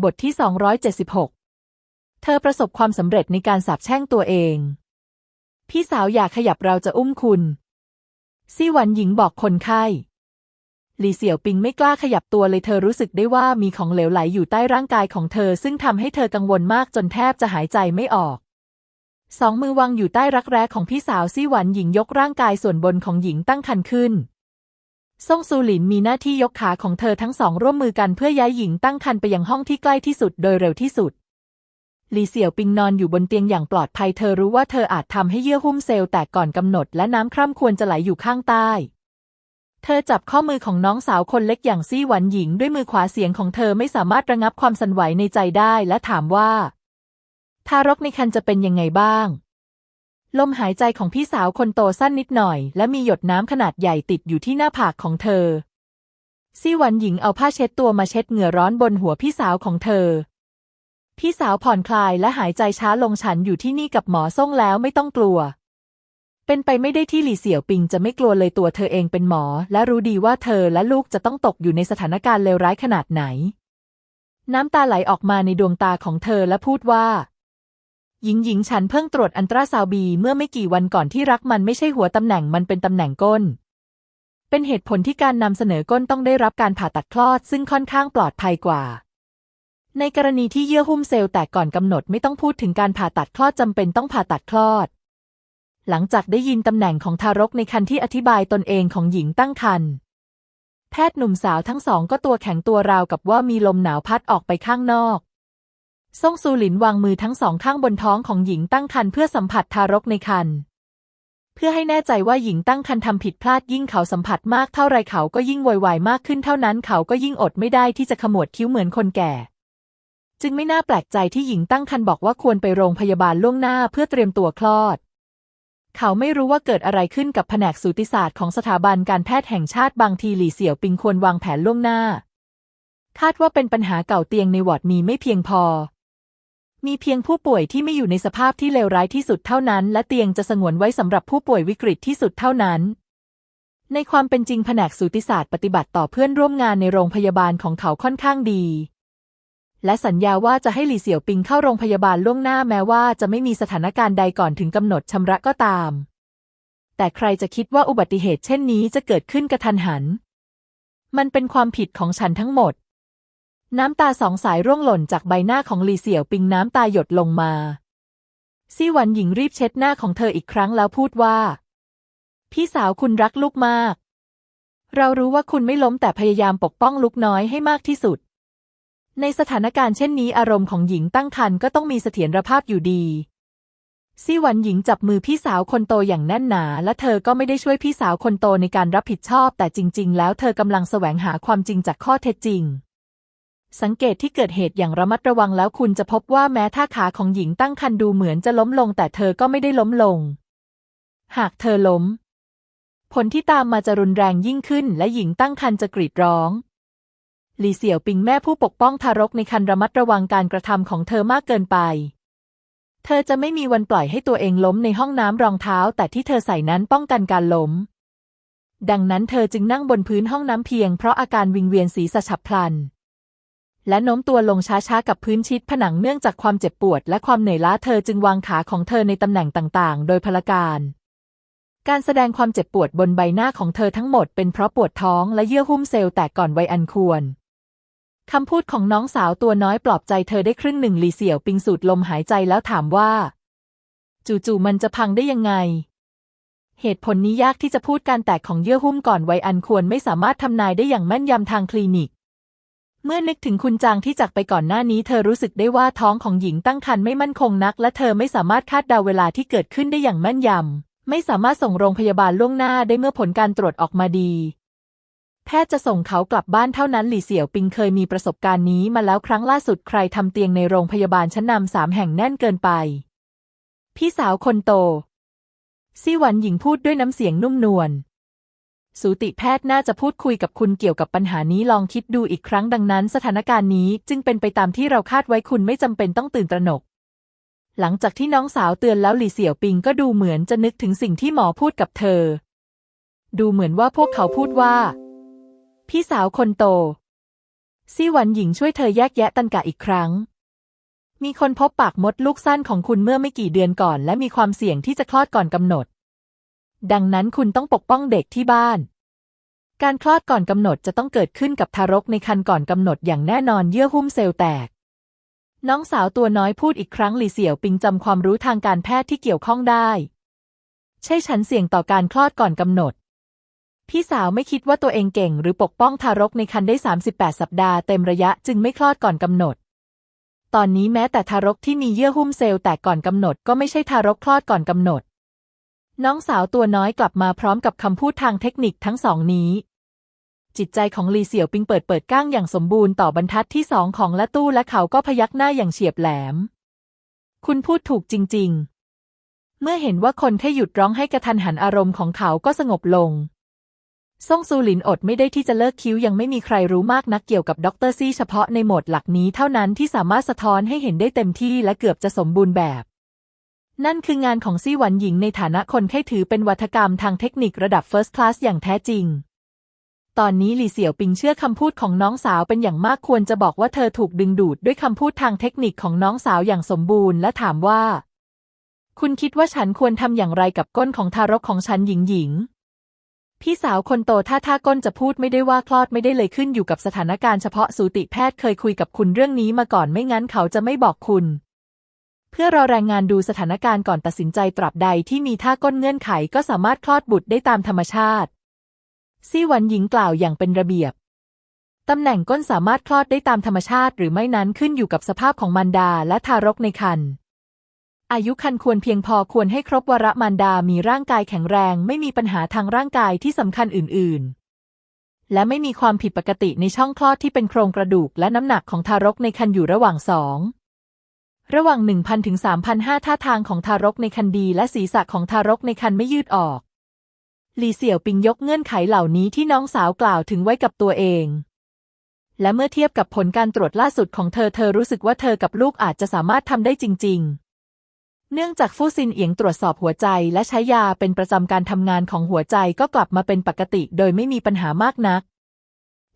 บทที่ 276 เธอประสบความสำเร็จในการสาบแช่งตัวเอง พี่สาวอยากขยับเราจะอุ้มคุณ ซี่หวันหญิงบอกคนไข้ หลี่เสี่ยวปิงไม่กล้าขยับตัวเลยเธอรู้สึกได้ว่ามีของเหลวไหลอยู่ใต้ร่างกายของเธอ ซึ่งทำให้เธอกังวลมากจนแทบจะหายใจไม่ออก สองมือวางอยู่ใต้รักแร้ของพี่สาวซี่หวันหญิงยกร่างกายส่วนบนของหญิงตั้งครรภ์ขึ้น ซ่งซูหลินมีหน้าที่ยกขาของเธอทั้งสองร่วมมือกันเพื่อย้ายหญิงตั้งครรภ์ไปยังห้องที่ใกล้ที่สุดโดยเร็วที่สุดหลีเสี่ยวปิงนอนอยู่บนเตียงอย่างปลอดภัยเธอรู้ว่าเธออาจทำให้เยื่อหุ้มเซลล์แตกก่อนกำหนดและน้ำคร่ำควรจะไหลอยู่ข้างใต้ เธอจับข้อมือของน้องสาวคนเล็กอย่างซี่หวันหญิงด้วยมือขวาเสียงของเธอไม่สามารถระงับความสั่นไหวในใจได้และถามว่า ทารกในครรภ์จะเป็นยังไงบ้าง ลมหายใจของพี่สาวคนโตสั้นนิดหน่อย และมีหยดน้ำขนาดใหญ่ติดอยู่ที่หน้าผากของเธอ ซี่หวันหญิงเอาผ้าเช็ดตัวมาเช็ดเหงื่อร้อนบนหัวพี่สาวของเธอ พี่สาวผ่อนคลายและหายใจช้าลงฉันอยู่ที่นี่กับหมอส่งแล้วไม่ต้องกลัว เป็นไปไม่ได้ที่หลี่เสี่ยวปิงจะไม่กลัวเลยตัวเธอเองเป็นหมอ และรู้ดีว่าเธอและลูกจะต้องตกอยู่ในสถานการณ์เลวร้ายขนาดไหน น้ำตาไหลออกมาในดวงตาของเธอและพูดว่า หญิงหญิงฉันเพิ่งตรวจอันตราซาวบีเมื่อไม่กี่วันก่อนที่รักมันไม่ใช่หัวตำแหน่งมันเป็นตำแหน่งก้น เป็นเหตุผลที่การนำเสนอก้นต้องได้รับการผ่าตัดคลอดซึ่งค่อนข้างปลอดภัยกว่า ในกรณีที่เยื่อหุ้มเซลล์แตกก่อนกำหนดไม่ต้องพูดถึงการผ่าตัดคลอดจำเป็นต้องผ่าตัดคลอด หลังจากได้ยินตำแหน่งของทารกในครรภ์ที่อธิบายตนเองของหญิงตั้งครรภ์แพทย์หนุ่มสาวทั้งสองก็ตัวแข็งตัวราวกับว่ามีลมหนาวพัดออกไปข้างนอก ซ่งซูหลินวางมือทั้งสองข้างบนท้องของหญิงตั้งครรภ์เพื่อสัมผัสทารกในครรภ์เพื่อให้แน่ใจว่าหญิงตั้งครรภ์ทำผิดพลาดยิ่งเขาสัมผัสมากเท่าไรเขาก็ยิ่งโวยวายมากขึ้นเท่านั้นเขาก็ยิ่งอดไม่ได้ที่จะขมวดคิ้วเหมือนคนแก่ จึงไม่น่าแปลกใจที่หญิงตั้งครรภ์บอกว่าควรไปโรงพยาบาลล่วงหน้าเพื่อเตรียมตัวคลอด เขาไม่รู้ว่าเกิดอะไรขึ้นกับแผนกสูติศาสตร์ของสถาบันการแพทย์แห่งชาติบางทีหลี่เสี่ยวปิงควรวางแผนล่วงหน้า คาดว่าเป็นปัญหาเก่าเตียงในวอร์ดมีไม่เพียงพอ มีเพียงผู้ป่วยที่ไม่อยู่ในสภาพที่เลวร้ายที่สุดเท่านั้น และเตียงจะสงวนไว้สำหรับผู้ป่วยวิกฤตที่สุดเท่านั้น ในความเป็นจริงแผนกสูติศาสตร์ปฏิบัติต่อเพื่อนร่วมงานในโรงพยาบาลของเขาค่อนข้างดี และสัญญาว่าจะให้หลี่เสี่ยวปิงเข้าโรงพยาบาลล่วงหน้าแม้ว่าจะไม่มีสถานการณ์ใดก่อนถึงกำหนดชำระก็ตาม แต่ใครจะคิดว่าอุบัติเหตุเช่นนี้จะเกิดขึ้นกระทันหัน มันเป็นความผิดของฉันทั้งหมด น้ำตาสองสายร่วงหล่นจากใบหน้าของหลีเสี่ยวปิงน้ำตาหยดลงมาซี่หวันหญิงรีบเช็ดหน้าของเธออีกครั้งแล้วพูดว่า พี่สาวคุณรักลูกมาก เรารู้ว่าคุณไม่ล้มแต่พยายามปกป้องลูกน้อยให้มากที่สุด ในสถานการณ์เช่นนี้อารมณ์ของหญิงตั้งครรภ์ก็ต้องมีเสถียรภาพอยู่ดีซี่หวันหญิงจับมือพี่สาวคนโตอย่างแน่นหนา และเธอก็ไม่ได้ช่วยพี่สาวคนโตในการรับผิดชอบ แต่จริง ๆ แล้วเธอกำลังแสวงหาความจริงจากข้อเท็จจริง สังเกตที่เกิดเหตุอย่างระมัดระวังแล้วคุณจะพบว่าแม้ท่าขาของหญิงตั้งครรภ์ดูเหมือนจะล้มลง แต่เธอก็ไม่ได้ล้มลง หากเธอล้ม ผลที่ตามมาจะรุนแรงยิ่งขึ้น และหญิงตั้งครรภ์จะกรีดร้องหลี่เสี่ยวปิงแม่ผู้ปกป้องทารกในครรภ์ระมัดระวังการกระทำของเธอมากเกินไป เธอจะไม่มีวันปล่อยให้ตัวเองล้มในห้องน้ำรองเท้า แต่ที่เธอใส่นั้นป้องกันการล้ม ดังนั้นเธอจึงนั่งบนพื้นห้องน้ำเพียงเพราะอาการวิงเวียนศีรษะฉับพลัน และโน้มตัวลงช้าๆ กับพื้นชิดผนังเนื่องจากความเจ็บปวด และความเหนื่อยล้าเธอจึงวางขาของเธอในตำแหน่งต่างๆ โดยพลการ การแสดงความเจ็บปวดบนใบหน้าของเธอทั้งหมดเป็นเพราะปวดท้องและเยื่อหุ้มเซลล์แตกก่อนวัยอันควรคำพูดของน้องสาวตัวน้อยปลอบใจเธอได้ครึ่งหนึ่งหลีเสี่ยวปิงสูดลมหายใจแล้วถามว่า จู่ๆมันจะพังได้ยังไง เหตุผลนี้ยากที่จะพูดการแตกของเยื่อหุ้มก่อนวัยอันควรไม่สามารถทำนายได้อย่างแม่นยำทางคลินิก เมื่อนึกถึงคุณจางที่จากไปก่อนหน้านี้เธอรู้สึกได้ว่าท้องของหญิงตั้งครรภ์ไม่มั่นคงนัก และเธอไม่สามารถคาดเดาเวลาที่เกิดขึ้นได้อย่างแม่นยำ ไม่สามารถส่งโรงพยาบาลล่วงหน้าได้เมื่อผลการตรวจออกมาดี แพทย์จะส่งเขากลับบ้านเท่านั้นหลี่เสี่ยวปิงเคยมีประสบการณ์นี้มาแล้วครั้งล่าสุดใครทำเตียงในโรงพยาบาลชั้นนำสามแห่งแน่นเกินไป พี่สาวคนโตซี่หวันหญิงพูดด้วยน้ำเสียงนุ่มนวล สูติแพทย์น่าจะพูดคุยกับคุณเกี่ยวกับปัญหานี้ลองคิดดูอีกครั้งดังนั้น สถานการณ์นี้จึงเป็นไปตามที่เราคาดไว้คุณไม่จำเป็นต้องตื่นตระหนก หลังจากที่น้องสาวเตือนแล้วหลี่เสี่ยวปิงก็ดูเหมือนจะนึกถึงสิ่งที่หมอพูดกับเธอ ดูเหมือนว่าพวกเขาพูดว่า พี่สาวคนโตซี่หวันหญิงช่วยเธอแยกแยะตันกะอีกครั้ง มีคนพบปากมดลูกสั้นของคุณเมื่อไม่กี่เดือนก่อน และมีความเสี่ยงที่จะคลอดก่อนกำหนด ดังนั้นคุณต้องปกป้องเด็กที่บ้าน การคลอดก่อนกำหนดจะต้องเกิดขึ้นกับทารกในครรภ์ก่อนกำหนดอย่างแน่นอนเยื่อหุ้มเซลล์แตก น้องสาวตัวน้อยพูดอีกครั้งหลี่เสี่ยวปิงจำความรู้ทางการแพทย์ที่เกี่ยวข้องได้ ใช่ฉันเสี่ยงต่อการคลอดก่อนกำหนด พี่สาวไม่คิดว่าตัวเองเก่ง หรือปกป้องทารกในครรภ์ได้ 38 สัปดาห์เต็มระยะจึงไม่คลอดก่อนกำหนดตอนนี้แม้แต่ทารกที่มีเยื่อหุ้มเซลล์แตกก่อนกำหนดก็ไม่ใช่ทารกคลอดก่อนกำหนด น้องสาวตัวน้อยกลับมาพร้อมกับคำพูดทางเทคนิคทั้งสองนี้ จิตใจของลีเสี่ยวปิงเปิดเปิดก้างอย่างสมบูรณ์ต่อบรรทัดที่สองของละตู้และเขาก็พยักหน้าอย่างเฉียบแหลม คุณพูดถูกจริง ๆ เมื่อเห็นว่าคนแค่หยุดร้องให้กระทันหันอารมณ์ของเขาก็สงบลงซ่งซูหลินอดไม่ได้ที่จะเลิกคิ้วยังไม่มีใครรู้มากนักเกี่ยวกับด็อกเตอร์ซี่เฉพาะในโหมดหลักนี้เท่านั้นที่สามารถสะท้อนให้เห็นได้เต็มที่และเกือบจะสมบูรณ์แบบ นั่นคืองานของซี่หวันหญิงในฐานะคนแค่ถือเป็นวัฒกรรมทางเทคนิคระดับเฟิร์สคลาสอย่างแท้จริง ตอนนี้หลี่เสี่ยวปิงเชื่อคำพูดของน้องสาวเป็นอย่างมากควรจะบอกว่าเธอถูกดึงดูดด้วยคำพูดทางเทคนิคของน้องสาวอย่างสมบูรณ์และถามว่า คุณคิดว่าฉันควรทำอย่างไรกับก้นของทารกของฉันหญิงหญิง พี่สาวคนโตถ้าท่าก้นจะพูดไม่ได้ว่าคลอดไม่ได้เลยขึ้นอยู่กับสถานการณ์เฉพาะสูติแพทย์เคยคุยกับคุณเรื่องนี้มาก่อนไม่งั้นเขาจะไม่บอกคุณ เพื่อเรารายงานดูสถานการณ์ก่อนตัดสินใจตราบใดที่มีท่าก้นเงื่อนไขก็สามารถคลอดบุตรได้ตามธรรมชาติ ซี่หวันหญิงกล่าวอย่างเป็นระเบียบ ตำแหน่งก้นสามารถคลอดได้ตามธรรมชาติหรือไม่นั้นขึ้นอยู่กับสภาพของมารดาและทารกในครรภ์อายุครรภ์ควรเพียงพอควรให้ครบวาระมารดามีร่างกายแข็งแรง ไม่มีปัญหาทางร่างกายที่สำคัญอื่น ๆ และไม่มีความผิดปกติในช่องคลอดที่เป็นโครงกระดูกและน้ำหนักของทารกในครรภ์อยู่ระหว่างสอง ระหว่าง 1,000 ถึง 3,500 ท่าทางของทารกในครรภ์ดี และศีรษะของทารกในครรภ์ไม่ยืดออก หลีเสี่ยวปิงยกเงื่อนไขเหล่านี้ที่น้องสาวกล่าวถึงไว้กับตัวเอง และเมื่อเทียบกับผลการตรวจล่าสุดของเธอเธอรู้สึกว่าเธอกับลูกอาจจะสามารถทำได้จริง ๆ เนื่องจากฟู่ซินเอียงตรวจสอบหัวใจและใช้ยาเป็นประจำการทำงานของหัวใจก็กลับมาเป็นปกติ โดยไม่มีปัญหามากนัก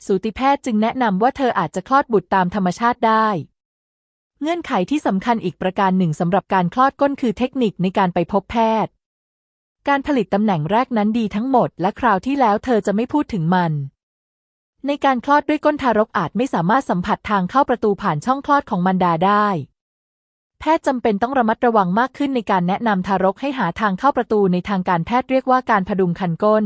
สูติแพทย์จึงแนะนำว่าเธออาจจะคลอดบุตรตามธรรมชาติได้ เงื่อนไขที่สำคัญอีกประการหนึ่งสำหรับการคลอดก้นคือเทคนิคในการไปพบแพทย์ การผลิตตำแหน่งแรกนั้นดีทั้งหมด และคราวที่แล้วเธอจะไม่พูดถึงมัน ในการคลอดด้วยก้นทารกอาจไม่สามารถสัมผัสทางเข้าประตูผ่านช่องคลอดของมารดาได้ แพทย์จำเป็นต้องระมัดระวังมากขึ้นในการแนะนำทารกให้หาทางเข้าประตูในทางการแพทย์เรียกว่าการพดุงคันก้น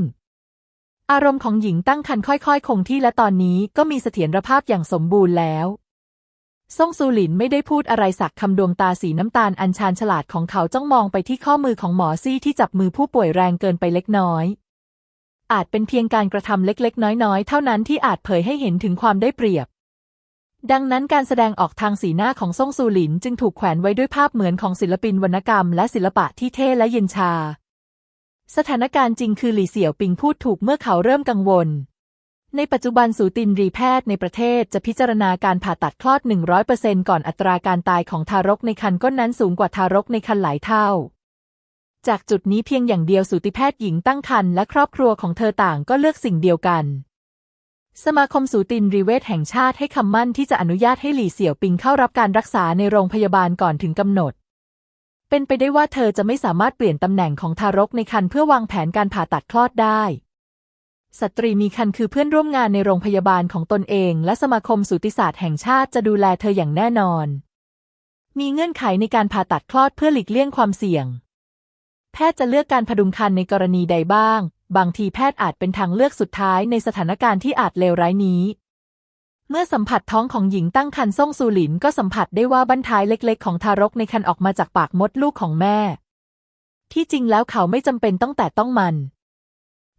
อารมณ์ของหญิงตั้งครรภ์ค่อยๆ คงที่และตอนนี้ก็มีเสถียรภาพอย่างสมบูรณ์แล้ว ซ่งซูหลินไม่ได้พูดอะไรสักคำดวงตาสีน้ำตาลอัญชานฉลาดของเขาจ้องมองไปที่ข้อมือของหมอซี่ที่จับมือผู้ป่วยแรงเกินไปเล็กน้อย อาจเป็นเพียงการกระทำเล็กๆ น้อยๆ เท่านั้นที่อาจเผยให้เห็นถึงความได้เปรียบ ดังนั้นการแสดงออกทางสีหน้าของซ่งซูหลินจึงถูกแขวนไว้ด้วยภาพเหมือนของศิลปินวรรณกรรมและศิลปะที่เท่และเย็นชา สถานการณ์จริงคือหลี่เสี่ยวปิงพูดถูกเมื่อเขาเริ่มกังวล ในปัจจุบันสูตินรีแพทย์ในประเทศจะพิจารณาการผ่าตัดคลอด 100%ก่อนอัตราการตายของทารกในครรภ์ก้นนั้นสูงกว่าทารกในครรภ์หลายเท่า จากจุดนี้เพียงอย่างเดียวสูติแพทย์หญิงตั้งครรภ์และครอบครัวของเธอต่างก็เลือกสิ่งเดียวกัน สมาคมสูตินรีเวชแห่งชาติให้คำมั่นที่จะอนุญาตให้หลี่เสี่ยวปิงเข้ารับการรักษาในโรงพยาบาลก่อนถึงกำหนด เป็นไปได้ว่าเธอจะไม่สามารถเปลี่ยนตำแหน่งของทารกในครรภ์เพื่อวางแผนการผ่าตัดคลอดได้ สตรีมีครรภ์คือเพื่อนร่วมงานในโรงพยาบาลของตนเอง และสมาคมสูติศาสตร์แห่งชาติจะดูแลเธออย่างแน่นอน มีเงื่อนไขในการผ่าตัดคลอดเพื่อหลีกเลี่ยงความเสี่ยง แพทย์จะเลือกการพดุงครรภ์ในกรณีใดบ้าง บางทีแพทย์อาจเป็นทางเลือกสุดท้ายในสถานการณ์ที่อาจเลวร้ายนี้ เมื่อสัมผัสท้องของหญิงตั้งครรภ์ซ่งซูหลินก็สัมผัสได้ว่าบั้นท้ายเล็ก ๆ ของทารกในครรภ์ออกมาจากปากมดลูกของแม่ ที่จริงแล้วเขาไม่จำเป็นต้องแต่ต้องมัน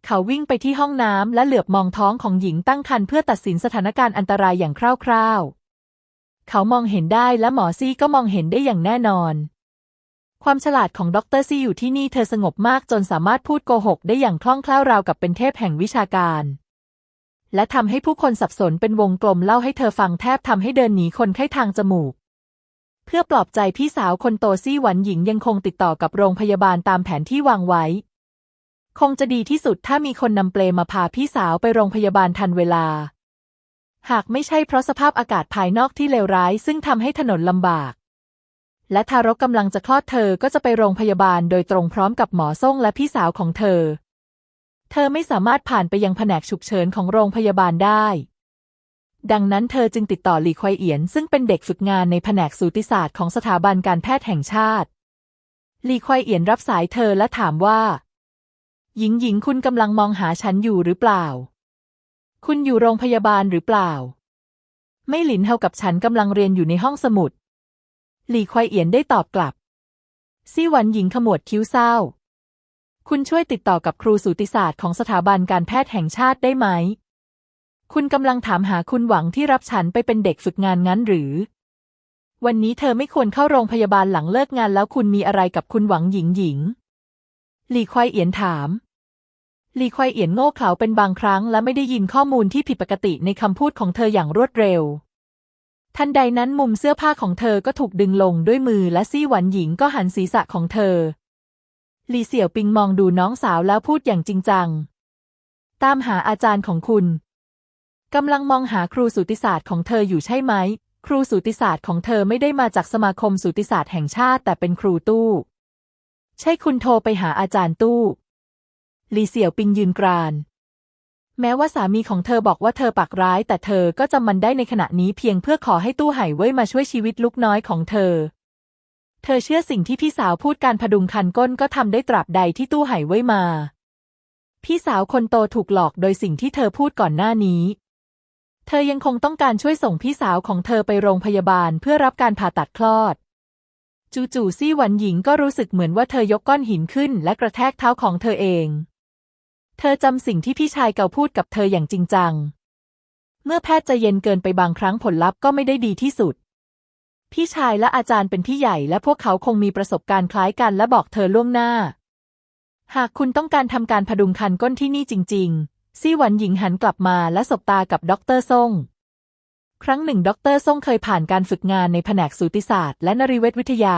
เขาวิ่งไปที่ห้องน้ำและเหลือบมองท้องของหญิงตั้งครรภ์เพื่อตัดสินสถานการณ์อันตรายอย่างคร่าวๆ เขามองเห็นได้และหมอซี่ก็มองเห็นได้อย่างแน่นอน ความฉลาดของดรซี่อยู่ที่นี่เธอสงบมากจนสามารถพูดโกหกได้อย่างคล่องแคล่วราวกับเป็นเทพแห่งวิชาการ และทำให้ผู้คนสับสนเป็นวงกลมเล่าให้เธอฟังแทบทำให้เดินหนีคนไข้ทางจมูกเพื่อปลอบใจพี่สาวคนโตซี่หวันหญิงยังคงติดต่อกับโรงพยาบาลตามแผนที่วางไว้ คงจะดีที่สุดถ้ามีคนนำเปลมาพาพี่สาวไปโรงพยาบาลทันเวลา หากไม่ใช่เพราะสภาพอากาศภายนอกที่เลวร้าย ซึ่งทำให้ถนนลำบาก และทารกกำลังจะคลอดเธอก็จะไปโรงพยาบาลโดยตรงพร้อมกับหมอส่งและพี่สาวของเธอ เธอไม่สามารถผ่านไปยังแผนกฉุกเฉินของโรงพยาบาลได้ ดังนั้นเธอจึงติดต่อหลีควายเอียน ซึ่งเป็นเด็กฝึกงานในแผนกสูติศาสตร์ของสถาบันการแพทย์แห่งชาติหลีควายเอียนรับสายเธอและถามว่า หญิงหญิงคุณกำลังมองหาฉันอยู่หรือเปล่า คุณอยู่โรงพยาบาลหรือเปล่า ไม่หลินเท่ากับฉันกำลังเรียนอยู่ในห้องสมุด หลีควายเอียนได้ตอบกลับ ซี่หวันหญิงขมวดคิ้วเศร้า คุณช่วยติดต่อกับครูสูติศาสตร์ของสถาบันการแพทย์แห่งชาติได้ไหม คุณกำลังถามหาคุณหวังที่รับฉันไปเป็นเด็กฝึกงานงั้นหรือ วันนี้เธอไม่ควรเข้าโรงพยาบาลหลังเลิกงานแล้วคุณมีอะไรกับคุณหวังหญิงหญิง หลีควายเอียนถาม หลีควายเอียนโง่เขลาเป็นบางครั้งและไม่ได้ยินข้อมูลที่ผิดปกติในคำพูดของเธออย่างรวดเร็ว ทันใดนั้นมุมเสื้อผ้าของเธอก็ถูกดึงลงด้วยมือและซี่หวันหญิงก็หันศีรษะของเธอ หลีเสี่ยวปิงมองดูน้องสาวแล้วพูดอย่างจริงจัง ตามหาอาจารย์ของคุณกำลังมองหาครูสูติศาสตร์ของเธออยู่ใช่ไหม ครูสูติศาสตร์ของเธอไม่ได้มาจากสมาคมสูติศาสตร์แห่งชาติแต่เป็นครูตู้ ใช่คุณโทรไปหาอาจารย์ตู้ลีเสี่ยวปิงยืนกราน แม้ว่าสามีของเธอบอกว่าเธอปากร้าย แต่เธอก็จำมันได้ในขณะนี้เพียงเพื่อขอให้ตู้ไห่เว่ยมาช่วยชีวิตลูกน้อยของเธอ เธอเชื่อสิ่งที่พี่สาวพูดการพดุงคันก้นก็ทำได้ตราบใดที่ตู้ไห่เว่ยมา พี่สาวคนโตถูกหลอกโดยสิ่งที่เธอพูดก่อนหน้านี้ เธอยังคงต้องการช่วยส่งพี่สาวของเธอไปโรงพยาบาลเพื่อรับการผ่าตัดคลอด จู่ๆซี่หวันหญิงก็รู้สึกเหมือนว่าเธอยกก้อนหินขึ้น และกระแทกเท้าของเธอเอง เธอจำสิ่งที่พี่ชายเก่าพูดกับเธออย่างจริงจัง เมื่อแพทย์ใจเย็นเกินไปบางครั้งผลลัพธ์ก็ไม่ได้ดีที่สุด พี่ชายและอาจารย์เป็นพี่ใหญ่และพวกเขาคงมีประสบการณ์คล้ายกันและบอกเธอล่วงหน้า หากคุณต้องการทำการพดุงคันก้นที่นี่จริง ๆ ซี่หวันหญิงหันกลับมาและสบตากับด็อกเตอร์ซ่ง ครั้งหนึ่งด็อกเตอร์ซ่งเคยผ่านการฝึกงานในแผนกสูติศาสตร์และนริเวศวิทยา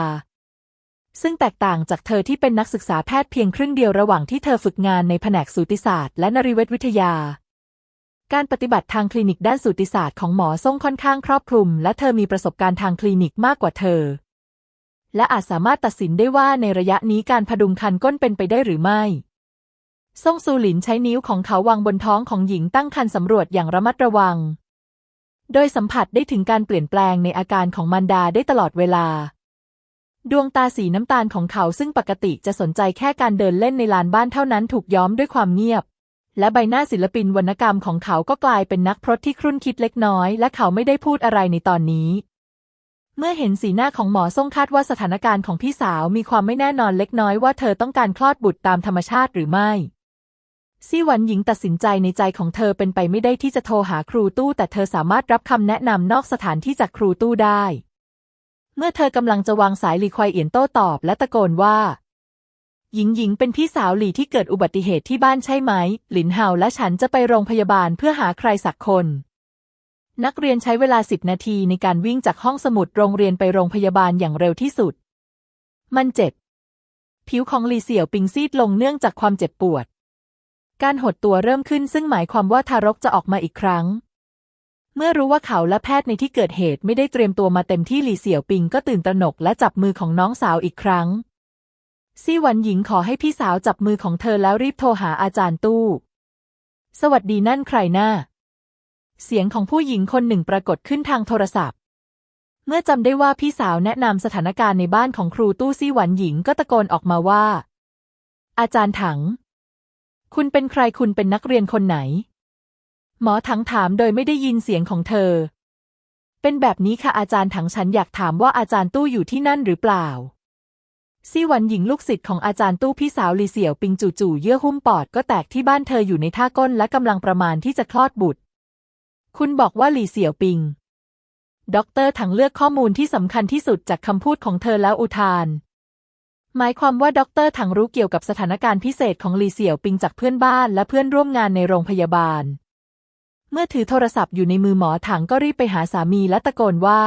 ซึ่งแตกต่างจากเธอที่เป็นนักศึกษาแพทย์เพียงครึ่งเดียวระหว่างที่เธอฝึกงานในแผนกสูติศาสตร์และนริเวศวิทยา การปฏิบัติทางคลินิกด้านสูติศาสตร์ของหมอซ่งค่อนข้างครอบคลุม และเธอมีประสบการณ์ทางคลินิกมากกว่าเธอ และอาจสามารถตัดสินได้ว่าในระยะนี้การพดุงคันก้นเป็นไปได้หรือไม่ซ่งซูหลินใช้นิ้วของเขาวางบนท้องของหญิงตั้งครรภ์สำรวจอย่างระมัดระวัง โดยสัมผัสได้ถึงการเปลี่ยนแปลงในอาการของมารดาได้ตลอดเวลา ดวงตาสีน้ำตาลของเขาซึ่งปกติจะสนใจแค่การเดินเล่นในลานบ้านเท่านั้นถูกย้อมด้วยความเงียบ และใบหน้าศิลปินวรรณกรรมของเขาก็กลายเป็นนักพรตที่ครุ่นคิดเล็กน้อย และเขาไม่ได้พูดอะไรในตอนนี้ เมื่อเห็นสีหน้าของหมอส่งคาดว่าสถานการณ์ของพี่สาวมีความไม่แน่นอนเล็กน้อยว่าเธอต้องการคลอดบุตรตามธรรมชาติหรือไม่ ซี่หวันหญิงตัดสินใจในใจของเธอเป็นไปไม่ได้ที่จะโทรหาครูตู้ แต่เธอสามารถรับคำแนะนำนอกสถานที่จากครูตู้ได้ เมื่อเธอกำลังจะวางสายหลีควายเอียนโต้ตอบ และตะโกนว่า หญิงหญิงเป็นพี่สาวหลี่ที่เกิดอุบัติเหตุที่บ้านใช่ไหม หลินเฮาและฉันจะไปโรงพยาบาลเพื่อหาใครสักคน นักเรียนใช้เวลาสิบนาทีในการวิ่งจากห้องสมุดโรงเรียนไปโรงพยาบาลอย่างเร็วที่สุด มันเจ็บ ผิวของหลีเสี่ยวปิงซีดลงเนื่องจากความเจ็บปวด การหดตัวเริ่มขึ้นซึ่งหมายความว่าทารกจะออกมาอีกครั้ง เมื่อรู้ว่าเขาและแพทย์ในที่เกิดเหตุไม่ได้เตรียมตัวมาเต็มที่หลีเสี่ยวปิงก็ตื่นตระหนกและจับมือของน้องสาวอีกครั้ง ซี่หวันหญิงขอให้พี่สาวจับมือของเธอแล้วรีบโทรหาอาจารย์ตู้ สวัสดีนั่นใครหน้า เสียงของผู้หญิงคนหนึ่งปรากฏขึ้นทางโทรศัพท์ เมื่อจำได้ว่าพี่สาวแนะนำสถานการณ์ในบ้านของครูตู้ซี่หวันหญิงก็ตะโกนออกมาว่า อาจารย์ถัง คุณเป็นใครคุณเป็นนักเรียนคนไหน หมอถังถามโดยไม่ได้ยินเสียงของเธอ เป็นแบบนี้ค่ะอาจารย์ถังฉันอยากถามว่าอาจารย์ตู้อยู่ที่นั่นหรือเปล่าซี่หวันหญิงลูกศิษย์ของอาจารย์ตู้พี่สาวลีเสี่ยวปิงจู่ๆเยื่อหุ้มปอดก็แตกที่บ้านเธออยู่ในท่าก้นและกำลังประมาณที่จะคลอดบุตร คุณบอกว่าลีเสี่ยวปิงด็อกเตอร์ถังเลือกข้อมูลที่สำคัญที่สุดจากคำพูดของเธอแล้วอุทาน หมายความว่าด็อกเตอร์ถังรู้เกี่ยวกับสถานการณ์พิเศษของลีเสี่ยวปิงจากเพื่อนบ้านและเพื่อนร่วมงานในโรงพยาบาล เมื่อถือโทรศัพท์อยู่ในมือหมอถังก็รีบไปหาสามีและตะโกนว่า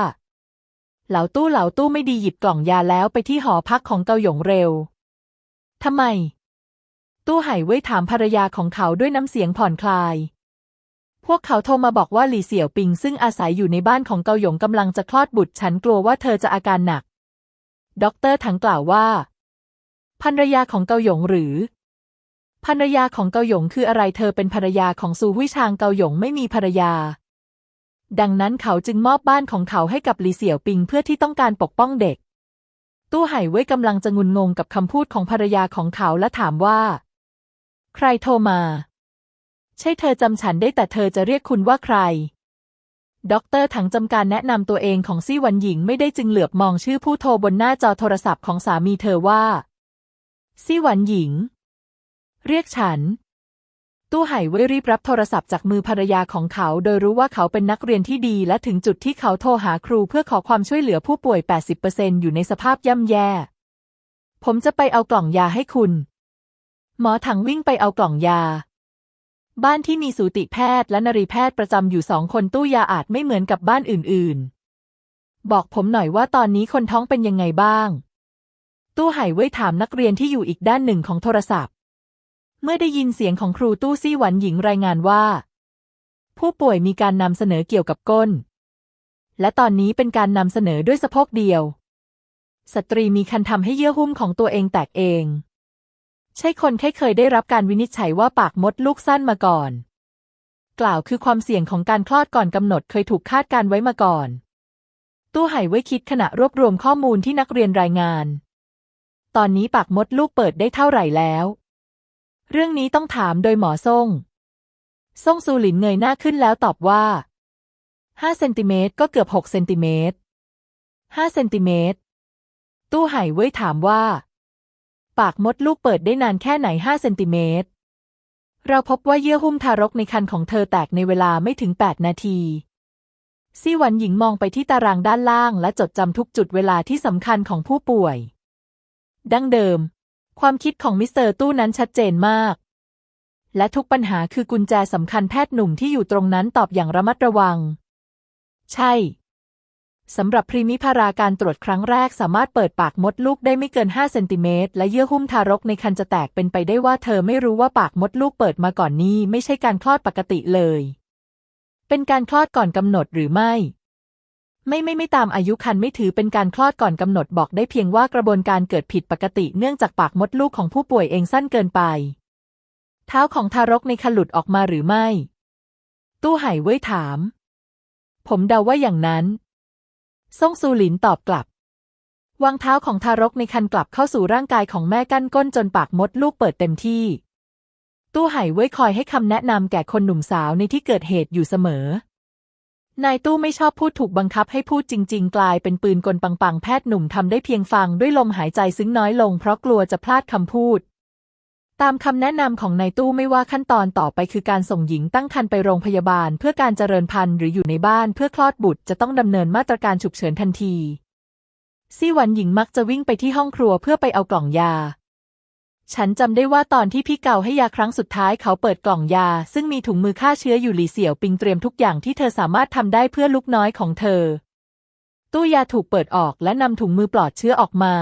เหลาตู้เหลาตู้ไม่ดีหยิบกล่องยาแล้วไปที่หอพักของเกาหยงเร็วทำไม ตู้ไห่เว่ยถามภรรยาของเขาด้วยน้ำเสียงผ่อนคลาย พวกเขาโทรมาบอกว่าหลี่เสี่ยวปิง ซึ่งอาศัยอยู่ในบ้านของเกาหยงกำลังจะคลอดบุตร ฉันกลัวว่าเธอจะอาการหนัก ด็อกเตอร์ถังกล่าวว่า ภรรยาของเกาหยงหรือภรรยาของเกาหยงคืออะไรเธอเป็นภรรยาของซูหุยชางเกาหยงไม่มีภรรยา ดังนั้นเขาจึงมอบบ้านของเขาให้กับหลีเสี่ยวปิงเพื่อที่ต้องการปกป้องเด็ก ตู้ไห่เว่ยกำลังจะงุนงงกับคำพูดของภรรยาของเขาและถามว่า ใครโทรมา ใช่เธอจำฉันได้แต่เธอจะเรียกคุณว่าใครด็อกเตอร์ถังจำการแนะนำตัวเองของซี่วันหญิงไม่ได้จึงเหลือบมองชื่อผู้โทรบนหน้าจอโทรศัพท์ของสามีเธอว่า ซี่หวันหญิง เรียกฉัน ตู้ไห่เว่ยรีบรับโทรศัพท์จากมือภรรยาของเขา โดยรู้ว่าเขาเป็นนักเรียนที่ดีและถึงจุดที่เขาโทรหาครูเพื่อขอความช่วยเหลือผู้ป่วย 80%อยู่ในสภาพย่ำแย่ ผมจะไปเอากล่องยาให้คุณ หมอถังวิ่งไปเอากล่องยา บ้านที่มีสูติแพทย์และนรีแพทย์ประจำอยู่สองคนตู้ยาอาจไม่เหมือนกับบ้านอื่นๆ บอกผมหน่อยว่าตอนนี้คนท้องเป็นยังไงบ้าง ตู้ไห่เว่ยถามนักเรียนที่อยู่อีกด้านหนึ่งของโทรศัพท์ เมื่อได้ยินเสียงของครูตู้ซี่หวันหญิงรายงานว่า ผู้ป่วยมีการนำเสนอเกี่ยวกับก้น และตอนนี้เป็นการนำเสนอด้วยสะโพกเดียว สตรีมีคันทำให้เยื่อหุ้มของตัวเองแตกเอง ใช่คนแค่เคยได้รับการวินิจฉัยว่าปากมดลูกสั้นมาก่อน กล่าวคือความเสี่ยงของการคลอดก่อนกำหนดเคยถูกคาดการไว้มาก่อน ตู้ไห่ไว้คิดขณะรวบรวมข้อมูลที่นักเรียนรายงาน ตอนนี้ปากมดลูกเปิดได้เท่าไหร่แล้ว เรื่องนี้ต้องถามโดยหมอซ่งซ่งซูหลินเงยหน้าขึ้นแล้วตอบว่าห้าเซนติเมตรก็เกือบหกเซนติเมตรห้าเซนติเมตรตู้ไห่เว่ยถามว่า ปากมดลูกเปิดได้นานแค่ไหนห้าเซนติเมตรเราพบว่าเยื่อหุ้มทารกในครรภ์ของเธอแตกในเวลาไม่ถึงแปดนาที ซี่หวันหญิงมองไปที่ตารางด้านล่างและจดจำทุกจุดเวลาที่สำคัญของผู้ป่วย ดั้งเดิม ความคิดของมิสเตอร์ตู้นั้นชัดเจนมาก และทุกปัญหาคือกุญแจสำคัญแพทย์หนุ่มที่อยู่ตรงนั้นตอบอย่างระมัดระวัง ใช่สำหรับพรีมิพาราการตรวจครั้งแรกสามารถเปิดปากมดลูกได้ไม่เกิน 5 เซนติเมตร และเยื่อหุ้มทารกในครรภ์จะแตกเป็นไปได้ว่าเธอไม่รู้ว่าปากมดลูกเปิดมาก่อนนี้ ไม่ใช่การคลอดปกติเลย เป็นการคลอดก่อนกำหนดหรือไม่ ไม่ไม่ไม่ตามอายุครรภ์ไม่ถือเป็นการคลอดก่อนกำหนดบอกได้เพียงว่ากระบวนการเกิดผิดปกติเนื่องจากปากมดลูกของผู้ป่วยเองสั้นเกินไป เท้าของทารกในครรภ์หลุดออกมาหรือไม่ ตู้ไห่เว่ยถาม ผมเดาว่าอย่างนั้น ซ่งซูหลินตอบกลับวางเท้าของทารกในครรภ์กลับเข้าสู่ร่างกายของแม่กั้นก้นจนปากมดลูกเปิดเต็มที่ ตู้ไห่เว่ยคอยให้คำแนะนำแก่คนหนุ่มสาวในที่เกิดเหตุอยู่เสมอ นายตู้ไม่ชอบพูดถูกบังคับให้พูดจริง ๆ กลายเป็นปืนกลปังๆ แพทย์หนุ่มทำได้เพียงฟังด้วยลมหายใจซึ้งน้อยลงเพราะกลัวจะพลาดคำพูด ตามคำแนะนำของนายตู้ไม่ว่าขั้นตอนต่อไปคือการส่งหญิงตั้งครรภ์ไปโรงพยาบาล เพื่อการเจริญพันธุ์หรืออยู่ในบ้านเพื่อคลอดบุตรจะต้องดำเนินมาตรการฉุกเฉินทันทีซี่หวันหญิงมักจะวิ่งไปที่ห้องครัวเพื่อไปเอากล่องยา ฉันจำได้ว่าตอนที่พี่เกาให้ยาครั้งสุดท้ายเขาเปิดกล่องยา ซึ่งมีถุงมือฆ่าเชื้ออยู่หลีเสี่ยวปิงเตรียมทุกอย่างที่เธอสามารถทำได้เพื่อลูกน้อยของเธอ ตู้ยาถูกเปิดออกและนำถุงมือปลอดเชื้อออกมา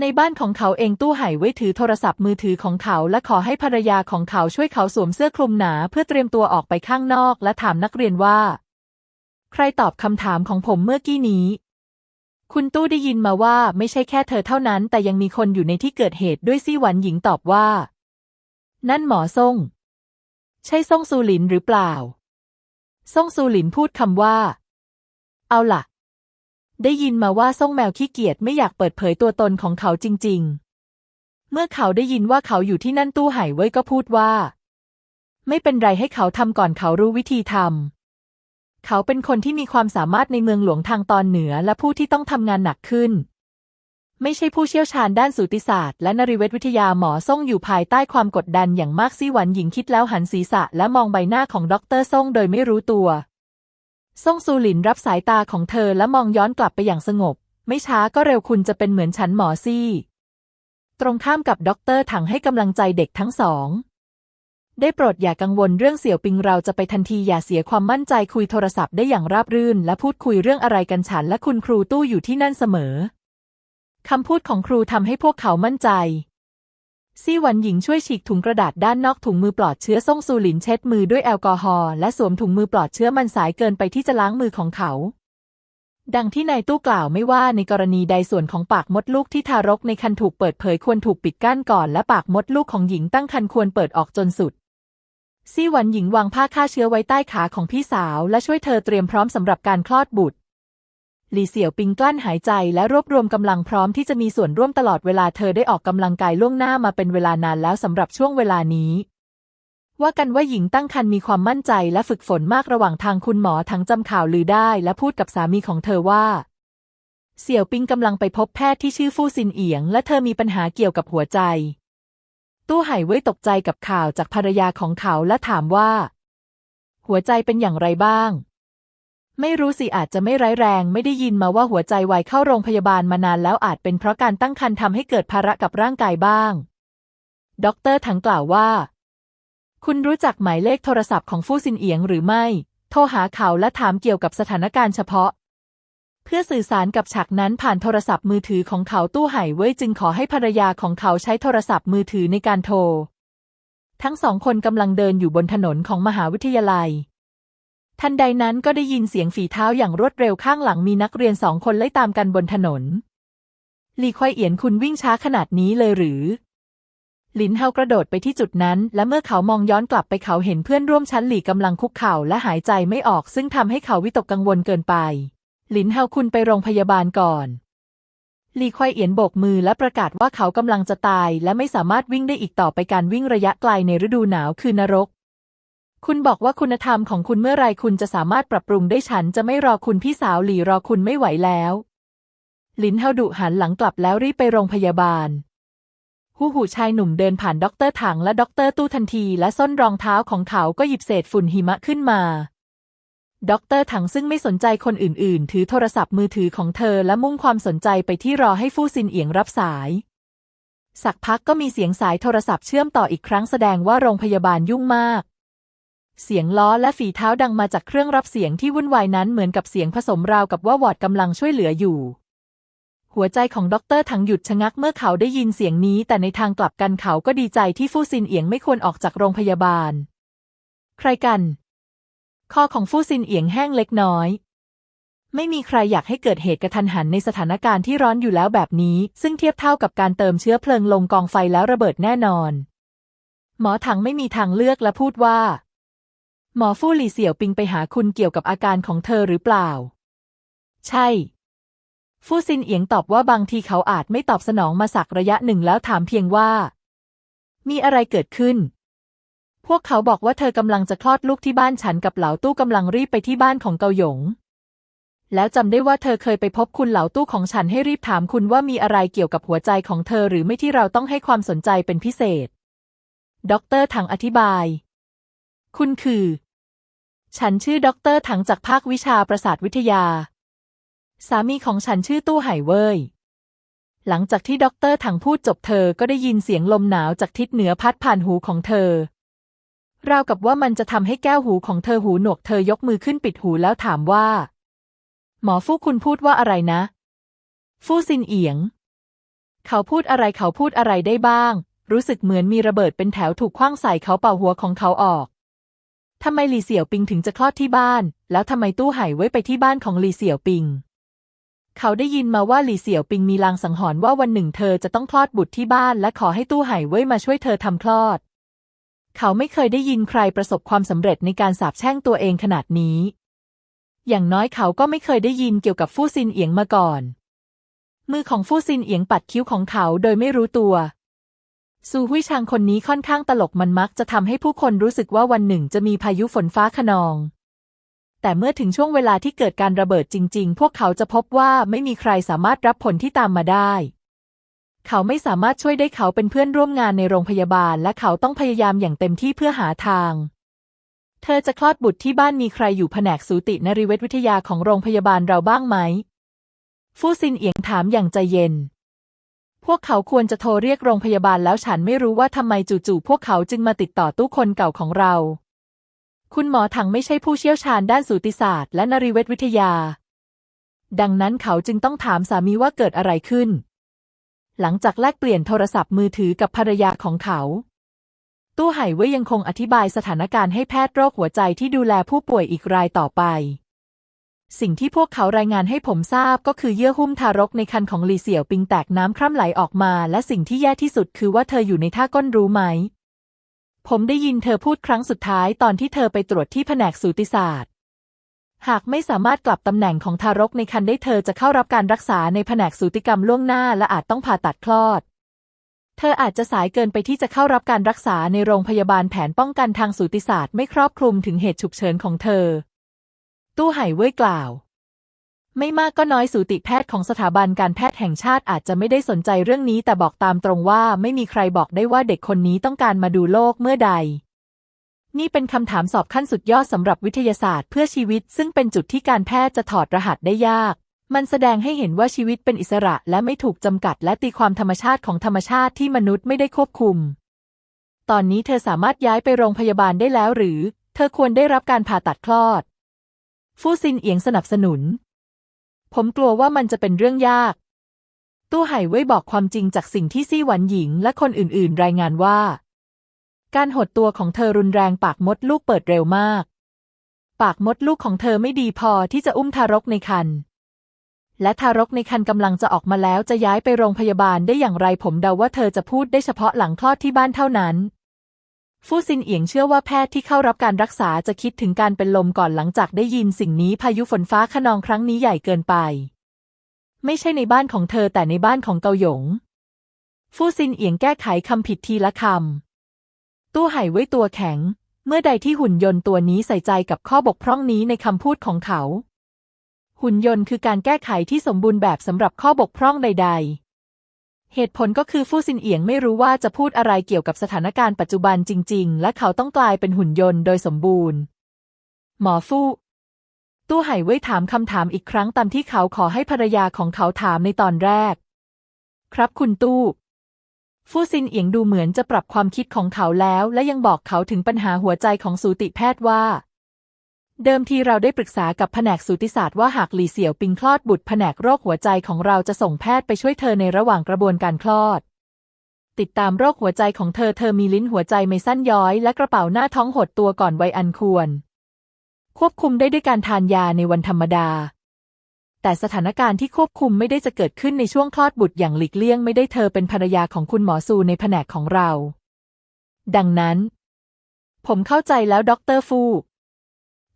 ในบ้านของเขาเองตู้ไห่ไว้ถือโทรศัพท์มือถือของเขา และขอให้ภรรยาของเขาช่วยเขาสวมเสื้อคลุมหนาเพื่อเตรียมตัวออกไปข้างนอก และถามนักเรียนว่า ใครตอบคำถามของผมเมื่อกี้นี้ คุณตู้ได้ยินมาว่าไม่ใช่แค่เธอเท่านั้น แต่ยังมีคนอยู่ในที่เกิดเหตุด้วยซี่หวันหญิงตอบว่า นั่นหมอซ่ง ใช่ซ่งซูหลินหรือเปล่า ซ่งซูหลินพูดคำว่า เอาล่ะ ได้ยินมาว่าซ่งแมวขี้เกียจไม่อยากเปิดเผยตัวตนของเขาจริง ๆ เมื่อเขาได้ยินว่าเขาอยู่ที่นั่นตู้ไห่เว่ยก็พูดว่า ไม่เป็นไรให้เขาทำก่อนเขารู้วิธีทำ เขาเป็นคนที่มีความสามารถในเมืองหลวงทางตอนเหนือและผู้ที่ต้องทำงานหนักขึ้น ไม่ใช่ผู้เชี่ยวชาญด้านสูติศาสตร์และนริเวศวิทยาหมอซ่งอยู่ภายใต้ความกดดันอย่างมากซี่หวันหญิงคิดแล้วหันศีรษะและมองใบหน้าของด็อกเตอร์ซ่งโดยไม่รู้ตัวซ่งซูหลินรับสายตาของเธอและมองย้อนกลับไปอย่างสงบ ไม่ช้าก็เร็วคุณจะเป็นเหมือนฉันหมอซี่ ตรงข้ามกับด็อกเตอร์ถังให้กำลังใจเด็กทั้งสอง ได้โปรดอย่ากังวลเรื่องเสี่ยวปิงเราจะไปทันทีอย่าเสียความมั่นใจคุยโทรศัพท์ได้อย่างราบรื่น และพูดคุยเรื่องอะไรกันฉันและคุณครูตู้อยู่ที่นั่นเสมอคำพูดของครูทำให้พวกเขามั่นใจ ซี่หวันหญิงช่วยฉีกถุงกระดาษด้านนอกถุงมือปลอดเชื้อซ่งซูหลินเช็ดมือด้วยแอลกอฮอล์และสวมถุงมือปลอดเชื้อมันสายเกินไปที่จะล้างมือของเขา ดังที่นายตู้กล่าวไม่ว่าในกรณีใดส่วนของปากมดลูกที่ทารกในครรภ์ถูกเปิดเผยควรถูกปิดกั้นก่อน และปากมดลูกของหญิงตั้งครรภ์ควรเปิดออกจนสุด ซี่หวันหญิงวางผ้าฆ่าเชื้อไว้ใต้ขาของพี่สาว และช่วยเธอเตรียมพร้อมสำหรับการคลอดบุตร หลี่เสี่ยวปิงกลั้นหายใจและรวบรวมกำลังพร้อมที่จะมีส่วนร่วมตลอดเวลาเธอได้ออกกำลังกายล่วงหน้ามาเป็นเวลานานแล้วสำหรับช่วงเวลานี้ว่ากันว่าหญิงตั้งครรภ์มีความมั่นใจและฝึกฝนมากระหว่างทางคุณหมอทั้งจำข่าวลือได้ และพูดกับสามีของเธอว่า เสี่ยวปิงกำลังไปพบแพทย์ที่ชื่อฟู่ซินเอียง และเธอมีปัญหาเกี่ยวกับหัวใจ ตู้ไห่เว่ยตกใจกับข่าวจากภรรยาของเขาและถามว่า หัวใจเป็นอย่างไรบ้าง ไม่รู้สิอาจจะไม่ร้ายแรง ไม่ได้ยินมาว่าหัวใจวายเข้าโรงพยาบาลมานานแล้วอาจเป็นเพราะการตั้งครรภ์ทำให้เกิดภาระกับร่างกายบ้างด็อกเตอร์ถังกล่าวว่า คุณรู้จักหมายเลขโทรศัพท์ของฟู่ซินเอียงหรือไม่ โทรหาเขาและถามเกี่ยวกับสถานการณ์เฉพาะ พื่อสื่อสารกับฉากนั้นผ่านโทรศัพท์มือถือของเขาตู้ไห่เว่ยจึงขอให้ภรรยาของเขาใช้โทรศัพท์มือถือในการโทร ทั้งสองคนกำลังเดินอยู่บนถนนของมหาวิทยาลัย ทันใดนั้นก็ได้ยินเสียงฝีเท้าอย่างรวดเร็วข้างหลังมีนักเรียนสองคนไล่ตามกันบนถนนหลีควายเอียนคุณวิ่งช้าขนาดนี้เลยหรือ หลินเฮากระโดดไปที่จุดนั้น และเมื่อเขามองย้อนกลับไปเขาเห็นเพื่อนร่วมชั้นหลีกำลังคุกเข่าและหายใจไม่ออก ซึ่งทำให้เขาวิตกกังวลเกินไป หลินเฮาคุณไปโรงพยาบาลก่อนหลีควายเอียนโบกมือและประกาศว่าเขากำลังจะตายและไม่สามารถวิ่งได้อีกต่อไปการวิ่งระยะไกลในฤดูหนาวคือนรก คุณบอกว่าคุณธรรมของคุณเมื่อไรคุณจะสามารถปรับปรุงได้ฉันจะไม่รอคุณพี่สาวหลีรอคุณไม่ไหวแล้วลินเฮาดุหันหลังกลับแล้วรีบไปโรงพยาบาล หูหูชายหนุ่มเดินผ่านด็อกเตอร์ถังและด็อกเตอร์ตู้ทันทีและส้นรองเท้าของเขาก็หยิบเศษฝุ่นหิมะขึ้นมา ด็อกเตอร์ถังซึ่งไม่สนใจคนอื่น ๆ ถือโทรศัพท์มือถือของเธอและมุ่งความสนใจไปที่รอให้ฟู่ซินเอียงรับสาย สักพักก็มีเสียงสายโทรศัพท์เชื่อมต่ออีกครั้งแสดงว่าโรงพยาบาลยุ่งมาก เสียงล้อและฝีเท้าดังมาจากเครื่องรับเสียงที่วุ่นวายนั้นเหมือนกับเสียงผสมราวกับว่าวอร์ดกำลังช่วยเหลืออยู่ หัวใจของด็อกเตอร์ถังหยุดชะงักเมื่อเขาได้ยินเสียงนี้ แต่ในทางกลับกันเขาก็ดีใจที่ฟู่ซินเอียงไม่ควรออกจากโรงพยาบาล ใครกัน คอของฟู่ซินเอียงแห้งเล็กน้อย ไม่มีใครอยากให้เกิดเหตุกระทันหันในสถานการณ์ที่ร้อนอยู่แล้วแบบนี้ ซึ่งเทียบเท่ากับการเติมเชื้อเพลิงลงกองไฟแล้วระเบิดแน่นอน หมอถังไม่มีทางเลือกและพูดว่า หมอฟู่หลี่เสี่ยวปิงไปหาคุณเกี่ยวกับอาการของเธอหรือเปล่า ใช่ ฟู่ซินเอียงตอบว่าบางทีเขาอาจไม่ตอบสนองมาสักระยะหนึ่งแล้วถามเพียงว่า มีอะไรเกิดขึ้น พวกเขาบอกว่าเธอกำลังจะคลอดลูกที่บ้านฉันกับเหลาตู้กำลังรีบไปที่บ้านของเกาหยง แล้วจำได้ว่าเธอเคยไปพบคุณเหลาตู้ของฉันให้รีบถามคุณว่ามีอะไรเกี่ยวกับหัวใจของเธอหรือไม่ที่เราต้องให้ความสนใจเป็นพิเศษ ด็อกเตอร์ถังอธิบาย คุณคือ ฉันชื่อด็อกเตอร์ถังจากภาควิชาประสาทวิทยา สามีของฉันชื่อตู้ไห่เว่ยหลังจากที่ด็อกเตอร์ถังพูดจบเธอก็ได้ยินเสียงลมหนาวจากทิศเหนือพัดผ่านหูของเธอ ราวกับว่ามันจะทำให้แก้วหูของเธอหูหนวกเธอยกมือขึ้นปิดหูแล้วถามว่า หมอฟู่คุณพูดว่าอะไรนะ ฟู่ซินเอียง เขาพูดอะไรเขาพูดอะไรได้บ้าง รู้สึกเหมือนมีระเบิดเป็นแถวถูกคว้างใส่เขาเป่าหัวของเขาออกทำไมหลี่เสี่ยวปิงถึงจะคลอดที่บ้าน แล้วทำไมตู้ไห่ไว้ไปที่บ้านของหลี่เสี่ยวปิง เขาได้ยินมาว่าหลี่เสี่ยวปิงมีลางสังหรณ์ว่าวันหนึ่งเธอจะต้องคลอดบุตรที่บ้านและขอให้ตู้ไห่ไว้มาช่วยเธอทำคลอด เขาไม่เคยได้ยินใครประสบความสำเร็จในการสาบแช่งตัวเองขนาดนี้ อย่างน้อยเขาก็ไม่เคยได้ยินเกี่ยวกับฟู่ซินเอียงมาก่อน มือของฟู่ซินเอียงปัดคิ้วของเขาโดยไม่รู้ตัว ซูฮุยชางคนนี้ค่อนข้างตลกมันมักจะทำให้ผู้คนรู้สึกว่าวันหนึ่งจะมีพายุฝนฟ้าขนอง แต่เมื่อถึงช่วงเวลาที่เกิดการระเบิดจริง ๆ พวกเขาจะพบว่าไม่มีใครสามารถรับผลที่ตามมาได้ เขาไม่สามารถช่วยได้เขาเป็นเพื่อนร่วมงานในโรงพยาบาล และเขาต้องพยายามอย่างเต็มที่เพื่อหาทาง เธอจะคลอดบุตรที่บ้านมีใครอยู่แผนกสูตินรีเวชวิทยาของโรงพยาบาลเราบ้างไหม ฟู่ซินเอียงถามอย่างใจเย็น พวกเขาควรจะโทรเรียกโรงพยาบาลแล้วฉันไม่รู้ว่าทำไมจู่ๆพวกเขาจึงมาติดต่อตู้คนเก่าของเรา คุณหมอถังไม่ใช่ผู้เชี่ยวชาญด้านสูติศาสตร์และนรีเวชวิทยา ดังนั้นเขาจึงต้องถามสามีว่าเกิดอะไรขึ้น หลังจากแลกเปลี่ยนโทรศัพท์มือถือกับภรรยาของเขา ตู้ไห่เว่ยยังคงอธิบายสถานการณ์ให้แพทย์โรคหัวใจที่ดูแลผู้ป่วยอีกรายต่อไป สิ่งที่พวกเขารายงานให้ผมทราบก็คือเยื่อหุ้มทารกในครรภ์ของลีเสี่ยวปิงแตกน้ำคร่ำไหลออกมา และสิ่งที่แย่ที่สุดคือว่าเธออยู่ในท่าก้นรู้ไหม ผมได้ยินเธอพูดครั้งสุดท้ายตอนที่เธอไปตรวจที่แผนกสูติศาสตร์ หากไม่สามารถกลับตำแหน่งของทารกในครรภ์ได้เธอจะเข้ารับการรักษาในแผนกสูติกรรมล่วงหน้าและอาจต้องผ่าตัดคลอด เธออาจจะสายเกินไปที่จะเข้ารับการรักษาในโรงพยาบาลแผนป้องกันทางสูติศาสตร์ไม่ครอบคลุมถึงเหตุฉุกเฉินของเธอ ตู้ไห่เว่ยกล่าว ไม่มากก็น้อยสูติแพทย์ของสถาบันการแพทย์แห่งชาติอาจจะไม่ได้สนใจเรื่องนี้แต่บอกตามตรงว่าไม่มีใครบอกได้ว่าเด็กคนนี้ต้องการมาดูโลกเมื่อใด นี่เป็นคำถามสอบขั้นสุดยอดสำหรับวิทยาศาสตร์เพื่อชีวิต ซึ่งเป็นจุดที่การแพทย์จะถอดรหัสได้ยาก มันแสดงให้เห็นว่าชีวิตเป็นอิสระและไม่ถูกจำกัด และตีความธรรมชาติของธรรมชาติที่มนุษย์ไม่ได้ควบคุม ตอนนี้เธอสามารถย้ายไปโรงพยาบาลได้แล้วหรือ เธอควรได้รับการผ่าตัดคลอด ฟู่ซินเอียงสนับสนุน ผมกลัวว่ามันจะเป็นเรื่องยาก ตู้ไห่เว่ยบอกความจริงจากสิ่งที่ซี่หวันหญิงและคนอื่น ๆ รายงานว่า การหดตัวของเธอรุนแรงปากมดลูกเปิดเร็วมาก ปากมดลูกของเธอไม่ดีพอที่จะอุ้มทารกในครรภ์และทารกในครรภ์กำลังจะออกมาแล้วจะย้ายไปโรงพยาบาลได้อย่างไรผมเดาว่าเธอจะพูดได้เฉพาะหลังคลอดที่บ้านเท่านั้น ฟู่ซินเอียงเชื่อว่าแพทย์ที่เข้ารับการรักษาจะคิดถึงการเป็นลมก่อนหลังจากได้ยินสิ่งนี้พายุฝนฟ้าขนองครั้งนี้ใหญ่เกินไป ไม่ใช่ในบ้านของเธอแต่ในบ้านของเกาหยง ฟู่ซินเอียงแก้ไขคำผิดทีละคำ ตู้ไห่ไว้ตัวแข็ง เมื่อใดที่หุ่นยนต์ตัวนี้ใส่ใจกับข้อบกพร่องนี้ในคำพูดของเขา หุ่นยนต์คือการแก้ไขที่สมบูรณ์แบบสำหรับข้อบกพร่องใด ๆ เหตุผลก็คือฟู่ซินเอียงไม่รู้ว่าจะพูดอะไรเกี่ยวกับสถานการณ์ปัจจุบันจริง ๆ และเขาต้องกลายเป็นหุ่นยนต์โดยสมบูรณ์ หมอฟู่ตู้ไห่เว่ยถามคำถามอีกครั้งตามที่เขาขอให้ภรรยาของเขาถามในตอนแรก ครับคุณตู้ ฟู่ซินเอียงดูเหมือนจะปรับความคิดของเขาแล้ว และยังบอกเขาถึงปัญหาหัวใจของสูติแพทย์ว่า เดิมทีเราได้ปรึกษากับแผนกสูติศาสตร์ว่าหากหลีเสี่ยวปิงคลอดบุตรแผนกโรคหัวใจของเราจะส่งแพทย์ไปช่วยเธอในระหว่างกระบวนการคลอด ติดตามโรคหัวใจของเธอเธอมีลิ้นหัวใจไม่สั้นย้อย และกระเป๋าหน้าท้องหดตัวก่อนวัยอันควร ควบคุมได้ด้วยการทานยาในวันธรรมดา แต่สถานการณ์ที่ควบคุมไม่ได้จะเกิดขึ้นในช่วงคลอดบุตรอย่างหลีกเลี่ยงไม่ได้เธอเป็นภรรยาของคุณหมอซูในแผนกของเรา ดังนั้น ผมเข้าใจแล้วด็อกเตอร์ฟู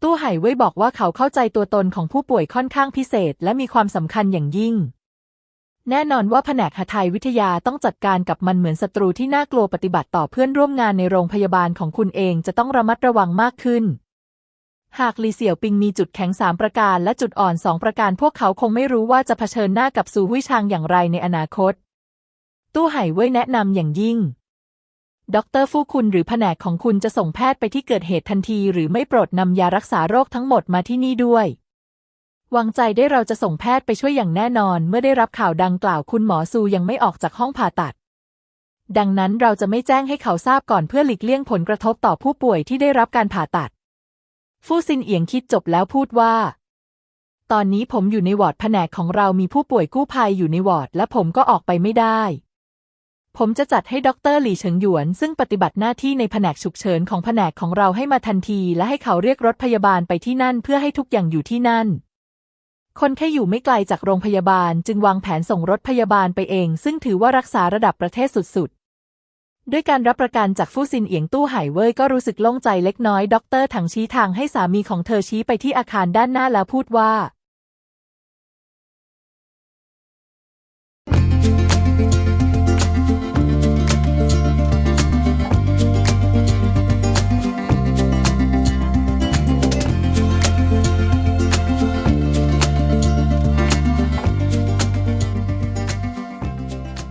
ตู้ไห่เว่ยบอกว่าเขาเข้าใจตัวตนของผู้ป่วยค่อนข้างพิเศษ และมีความสำคัญอย่างยิ่ง แน่นอนว่าแผนกหทัยวิทยาต้องจัดการกับมันเหมือนศัตรูที่น่ากลัวปฏิบัติต่อเพื่อนร่วมงานในโรงพยาบาลของคุณเองจะต้องระมัดระวังมากขึ้น หากลีเสี่ยวปิงมีจุดแข็งสามประการและจุดอ่อนสองประการพวกเขาคงไม่รู้ว่าจะเผชิญหน้ากับซูฮุยชางอย่างไรในอนาคต ตู้ไห่เว่ยแนะนำอย่างยิ่งดรฟู่คุณหรือแผนกของคุณจะส่งแพทย์ไปที่เกิดเหตุทันที หรือไม่โปรดนำยารักษาโรคทั้งหมดมาที่นี่ด้วยวางใจได้เราจะส่งแพทย์ไปช่วยอย่างแน่นอน เมื่อได้รับข่าวดังกล่าวคุณหมอซูยังไม่ออกจากห้องผ่าตัด ดังนั้นเราจะไม่แจ้งให้เขาทราบก่อนเพื่อหลีกเลี่ยงผลกระทบต่อผู้ป่วยที่ได้รับการผ่าตัด ฟู่ซินเอียงคิดจบแล้วพูดว่า ตอนนี้ผมอยู่ในวอร์ดแผนกของเรามีผู้ป่วยกู้ภัยอยู่ในวอร์ดและผมก็ออกไปไม่ได้ ผมจะจัดให้ดรหลี่เฉิงหยวน ซึ่งปฏิบัติหน้าที่ในแผนกฉุกเฉินของแผนกของเราให้มาทันที และให้เขาเรียกรถพยาบาลไปที่นั่นเพื่อให้ทุกอย่างอยู่ที่นั่นคนแค่อยู่ไม่ไกลจากโรงพยาบาลจึงวางแผนส่งรถพยาบาลไปเอง ซึ่งถือว่ารักษาระดับประเทศสุด ด้วยการรับประกันจากฟู่ซินเอียงตู้ไห่เว่ยก็รู้สึกโล่งใจเล็กน้อยด็อกเตอร์ถังชี้ทางให้สามีของเธอชี้ไปที่อาคารด้านหน้าแล้วพูดว่า